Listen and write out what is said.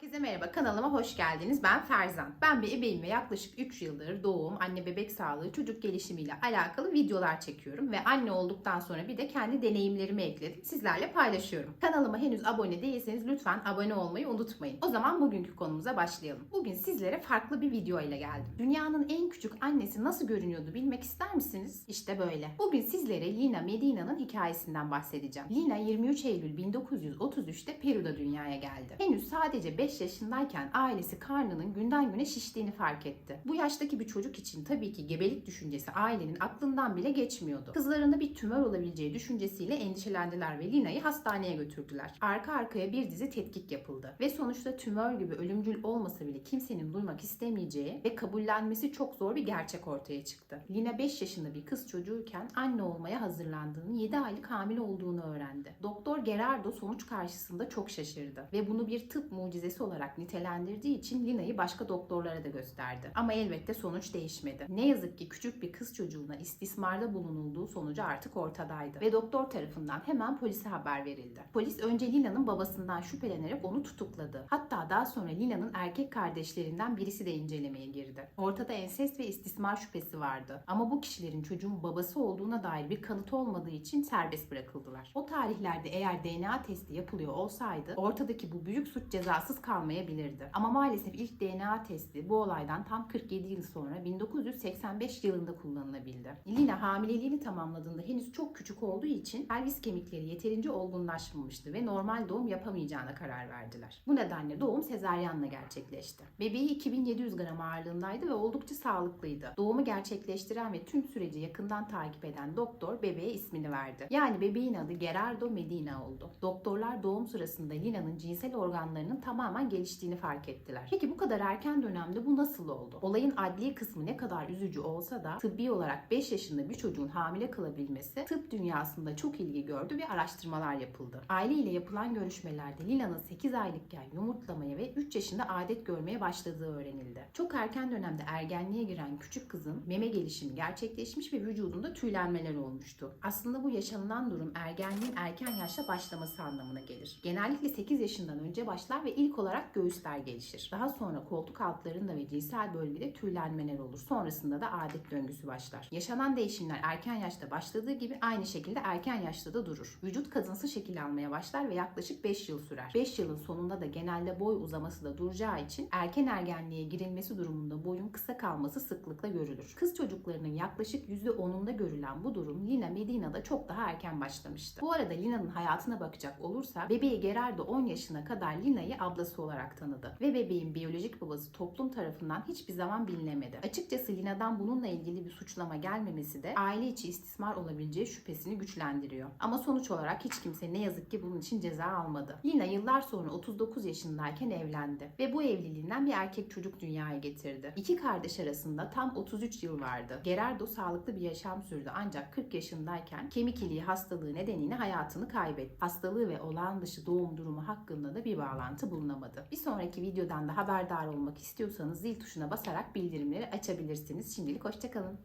Herkese merhaba kanalıma hoş geldiniz. Ben Ferzan. Ben bir ebeyim ve yaklaşık 3 yıldır doğum, anne bebek sağlığı, çocuk gelişimiyle alakalı videolar çekiyorum ve anne olduktan sonra bir de kendi deneyimlerimi ekledim. Sizlerle paylaşıyorum. Kanalıma henüz abone değilseniz lütfen abone olmayı unutmayın. O zaman bugünkü konumuza başlayalım. Bugün sizlere farklı bir video ile geldim. Dünyanın en küçük annesi nasıl görünüyordu bilmek ister misiniz? İşte böyle. Bugün sizlere Lina Medina'nın hikayesinden bahsedeceğim. Lina 23 Eylül 1933'te Peru'da dünyaya geldi. Henüz sadece 5 yaşındayken ailesi karnının günden güne şiştiğini fark etti. Bu yaştaki bir çocuk için tabii ki gebelik düşüncesi ailenin aklından bile geçmiyordu. Kızlarında bir tümör olabileceği düşüncesiyle endişelendiler ve Lina'yı hastaneye götürdüler. Arka arkaya bir dizi tetkik yapıldı ve sonuçta tümör gibi ölümcül olmasa bile kimsenin duymak istemeyeceği ve kabullenmesi çok zor bir gerçek ortaya çıktı. Lina 5 yaşında bir kız çocuğuyken anne olmaya hazırlandığını, 7 aylık hamile olduğunu öğrendi. Doktor Gerardo sonuç karşısında çok şaşırdı ve bunu bir tıp mucizesi olarak nitelendirdiği için Lina'yı başka doktorlara da gösterdi. Ama elbette sonuç değişmedi. Ne yazık ki küçük bir kız çocuğuna istismarda bulunulduğu sonucu artık ortadaydı ve doktor tarafından hemen polise haber verildi. Polis önce Lina'nın babasından şüphelenerek onu tutukladı. Hatta daha sonra Lina'nın erkek kardeşlerinden birisi de incelemeye girdi. Ortada ensest ve istismar şüphesi vardı. Ama bu kişilerin çocuğun babası olduğuna dair bir kanıt olmadığı için serbest bırakıldılar. O tarihlerde eğer DNA testi yapılıyor olsaydı ortadaki bu büyük suç cezasız kalmayabilirdi. Ama maalesef ilk DNA testi bu olaydan tam 47 yıl sonra 1985 yılında kullanılabildi. Lina hamileliğini tamamladığında henüz çok küçük olduğu için pelvis kemikleri yeterince olgunlaşmamıştı ve normal doğum yapamayacağına karar verdiler. Bu nedenle doğum sezaryenle gerçekleşti. Bebeği 2700 gram ağırlığındaydı ve oldukça sağlıklıydı. Doğumu gerçekleştiren ve tüm süreci yakından takip eden doktor bebeğe ismini verdi. Yani bebeğin adı Gerardo Medina oldu. Doktorlar doğum sırasında Lina'nın cinsel organlarının tamamen geliştiğini fark ettiler. Peki bu kadar erken dönemde bu nasıl oldu? Olayın adli kısmı ne kadar üzücü olsa da tıbbi olarak 5 yaşında bir çocuğun hamile kalabilmesi tıp dünyasında çok ilgi gördü ve araştırmalar yapıldı. Aile ile yapılan görüşmelerde Lina'nın 8 aylıkken yumurtlamaya ve 3 yaşında adet görmeye başladığı öğrenildi. Çok erken dönemde ergenliğe giren küçük kızın meme gelişimi gerçekleşmiş ve vücudunda tüylenmeler olmuştu. Aslında bu yaşanılan durum ergenliğin erken yaşta başlaması anlamına gelir. Genellikle 8 yaşından önce başlar ve ilk olarak göğüsler gelişir. Daha sonra koltuk altlarında ve cinsel bölgede tüylenmeler olur. Sonrasında da adet döngüsü başlar. Yaşanan değişimler erken yaşta başladığı gibi aynı şekilde erken yaşta da durur. Vücut kadınsı şekil almaya başlar ve yaklaşık 5 yıl sürer. 5 yılın sonunda da genelde boy uzaması da duracağı için erken ergenliğe girilmesi durumunda boyun kısa kalması sıklıkla görülür. Kız çocuklarının yaklaşık %10'unda görülen bu durum Lina Medina'da çok daha erken başlamıştı. Bu arada Lina'nın hayatına bakacak olursa bebeği Gerardo 10 yaşına kadar Lina'yı ablası olarak tanıdı ve bebeğin biyolojik babası toplum tarafından hiçbir zaman bilinemedi. Açıkçası Lina'dan bununla ilgili bir suçlama gelmemesi de aile içi istismar olabileceği şüphesini güçlendiriyor. Ama sonuç olarak hiç kimse ne yazık ki bunun için ceza almadı. Lina yıllar sonra 39 yaşındayken evlendi ve bu evliliğinden bir erkek çocuk dünyaya getirdi. İki kardeş arasında tam 33 yıl vardı. Gerardo sağlıklı bir yaşam sürdü ancak 40 yaşındayken kemik iliği hastalığı nedeniyle hayatını kaybetti. Hastalığı ve olağan dışı doğum durumu hakkında da bir bağlantı bulunamadı. Bir sonraki videodan da haberdar olmak istiyorsanız zil tuşuna basarak bildirimleri açabilirsiniz. Şimdilik hoşçakalın.